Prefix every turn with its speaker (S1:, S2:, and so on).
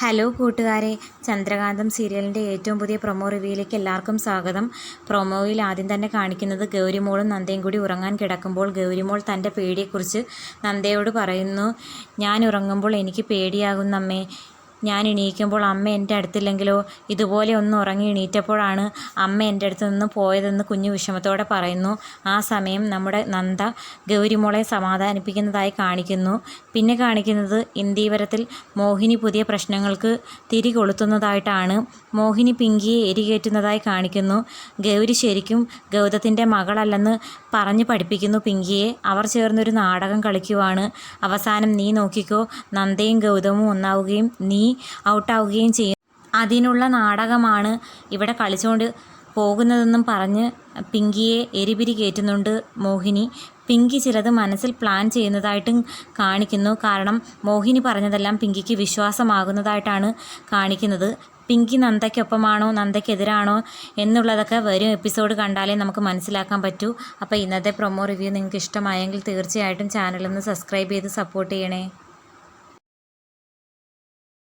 S1: Hello കൂട്ടുകാരെ ചന്ദ്രകാന്തം സീരിയലിന്റെ ഏറ്റവും പുതിയ പ്രൊമോ റിവ്യൂയിലേക്ക് എല്ലാവർക്കും സ്വാഗതം. പ്രൊമോയിൽ ആദ്യം തന്നെ കാണിക്കുന്നത് ഗൗരിമോളും നന്ദയും കൂടി ഉറങ്ങാൻ കിടക്കുമ്പോൾ ഗൗരിമോൾ തന്റെ പേടിയെക്കുറിച്ച് നന്ദയോട് പറയുന്നു ഞാൻ ഉറങ്ങുമ്പോൾ എനിക്ക് പേടിയാകുന്നമ്മേ ഞാൻ എണീക്കുമ്പോൾ അമ്മ എന്റെ അടുത്തില്ലെങ്കിലോ ഇതുപോലെ ഒന്ന് ഉറങ്ങി എണീറ്റപ്പോഴാണ് അമ്മ എന്റെ അടുത്ത് നിന്ന് പോയതെന്ന് കുഞ്ഞു വിഷമത്തോടെ പറയുന്നു. ആ സമയം നമ്മുടെ നന്ദ ഗൗരിമോളെ സമാധാനിപ്പിക്കുന്നതായി കാണിക്കുന്നു. പിന്നെ കാണിക്കുന്നത് ഇന്ദീവരത്തിൽ മോഹിനി പുതിയ പ്രശ്നങ്ങൾക്ക് തിരി കൊളുത്തുന്നതായിട്ടാണ്. മോഹിനി പിങ്കിയെ എരികേറ്റുന്നതായി കാണിക്കുന്നു. ഗൗരി ശരിക്കും ഗൗതത്തിന്റെ മകളല്ലെന്ന് പറഞ്ഞു പഠിപ്പിക്കുന്നു പിങ്കിയെ. അവർ ചേർന്നൊരു നാടകം കളിക്കുവാണ്. അവസാനം നീ നോക്കിക്കോ നന്ദയും ഗൗതമും ഒന്നാവുകയും നീ ഔട്ടാവുകയും ചെയ്യും. അതിനുള്ള നാടകമാണ് ഇവിടെ കളിച്ചുകൊണ്ട് പോകുന്നതെന്നും പറഞ്ഞ് പിങ്കിയെ എരിപിരി കയറ്റുന്നുണ്ട് മോഹിനി. പിങ്കി ചിലത് മനസ്സിൽ പ്ലാൻ ചെയ്യുന്നതായിട്ടും കാണിക്കുന്നു. കാരണം മോഹിനി പറഞ്ഞതെല്ലാം പിങ്കിക്ക് വിശ്വാസമാകുന്നതായിട്ടാണ് കാണിക്കുന്നത്. പിങ്കി നന്ദയ്ക്കൊപ്പമാണോ നന്ദയ്ക്കെതിരാണോ എന്നുള്ളതൊക്കെ വരും എപ്പിസോഡ് കണ്ടാലേ നമുക്ക് മനസ്സിലാക്കാൻ പറ്റൂ. അപ്പോൾ ഇന്നത്തെ പ്രൊമോ റിവ്യൂ നിങ്ങൾക്ക് ഇഷ്ടമായെങ്കിൽ തീർച്ചയായിട്ടും ചാനലൊന്ന് സബ്സ്ക്രൈബ് ചെയ്ത് സപ്പോർട്ട് ചെയ്യണേ.